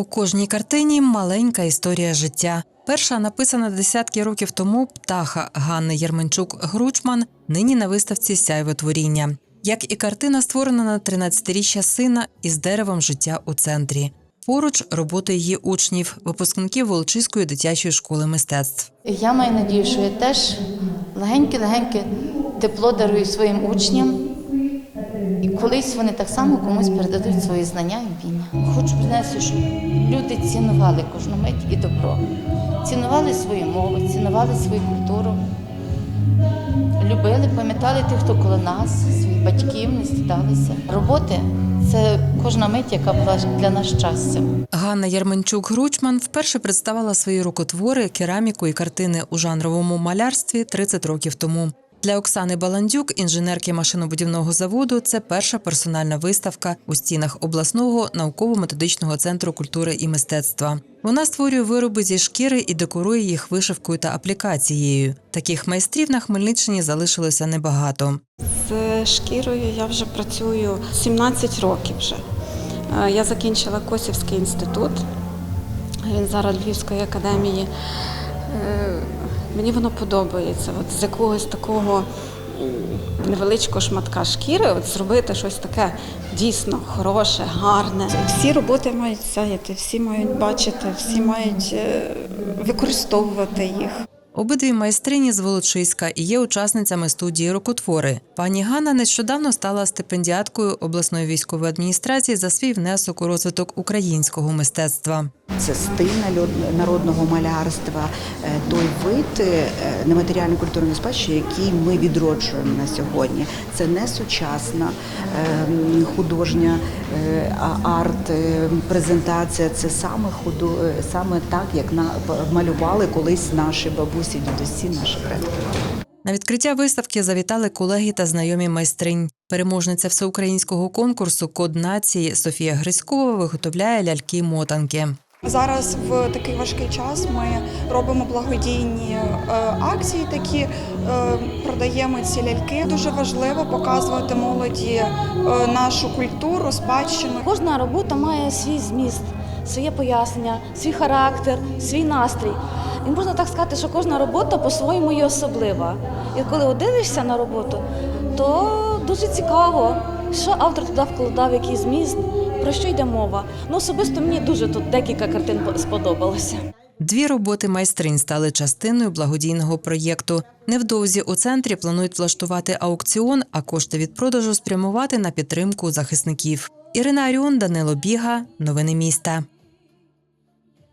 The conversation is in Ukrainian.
У кожній картині маленька історія життя. Перша написана десятки років тому птаха Ганни Єрменчук Гручман нині на виставці Сяйво творіння. Як і картина, створена на 13-річчя сина із деревом життя у центрі. Поруч роботи її учнів, випускників Волочиської дитячої школи мистецтв. Я маю надію, що я теж легеньке-легеньке тепло дарую своїм учням. І колись вони так само комусь передадуть свої знання і вміння. Хочу принести, щоб люди цінували кожну мить і добро. Цінували свою мову, цінували свою культуру. Любили, пам'ятали тих, хто коло нас, своїх батьків, не стидалися. Роботи це кожна мить, яка була для нас щастям. Ганна Ярменчук Гручман вперше представила свої рукотвори, кераміку і картини у жанровому малярстві 30 років тому. Для Оксани Баландюк, інженерки машинобудівного заводу, це перша персональна виставка у стінах обласного науково-методичного центру культури і мистецтва. Вона створює вироби зі шкіри і декорує їх вишивкою та аплікацією. Таких майстрів на Хмельниччині залишилося небагато. З шкірою я вже працюю 17 років вже. Е, Я закінчила Косівський інститут, він зараз Львівської академії. Мені воно подобається. От з якогось такого невеличкого шматка шкіри от зробити щось таке дійсно хороше, гарне. Всі роботи мають сяяти, всі мають бачити, всі мають е, використовувати їх. Обидві майстрині з Волочиська і є учасницями студії рукотвори. Пані Ганна нещодавно стала стипендіаткою обласної військової адміністрації за свій внесок у розвиток українського мистецтва. Це стиль народного малярства, е, той вид е, нематеріальної культурної спадщини, який ми відроджуємо на сьогодні. Це не сучасна е, художня е, арт, презентація. Це саме саме так, як малювали колись наші бабусі, дідусі, наші предки. На відкриття виставки завітали колеги та знайомі майстринь. Переможниця всеукраїнського конкурсу Код нації Софія Гриськова виготовляє ляльки-мотанки. Зараз в такий важкий час ми робимо благодійні е, акції, такі е, продаємо ці ляльки. Дуже важливо показувати молоді е, нашу культуру, спадщину. Кожна робота має свій зміст, своє пояснення, свій характер, свій настрій. І можна так сказати, що кожна робота по-своєму є особлива. І коли дивишся на роботу, то дуже цікаво, що автор туди вкладав, який зміст, про що йде мова. Ну, особисто мені дуже тут декілька картин сподобалося. Дві роботи майстринь стали частиною благодійного проєкту. Невдовзі у центрі планують влаштувати аукціон, а кошти від продажу спрямувати на підтримку захисників. Ірина Аріон, Данило Біга. Новини міста.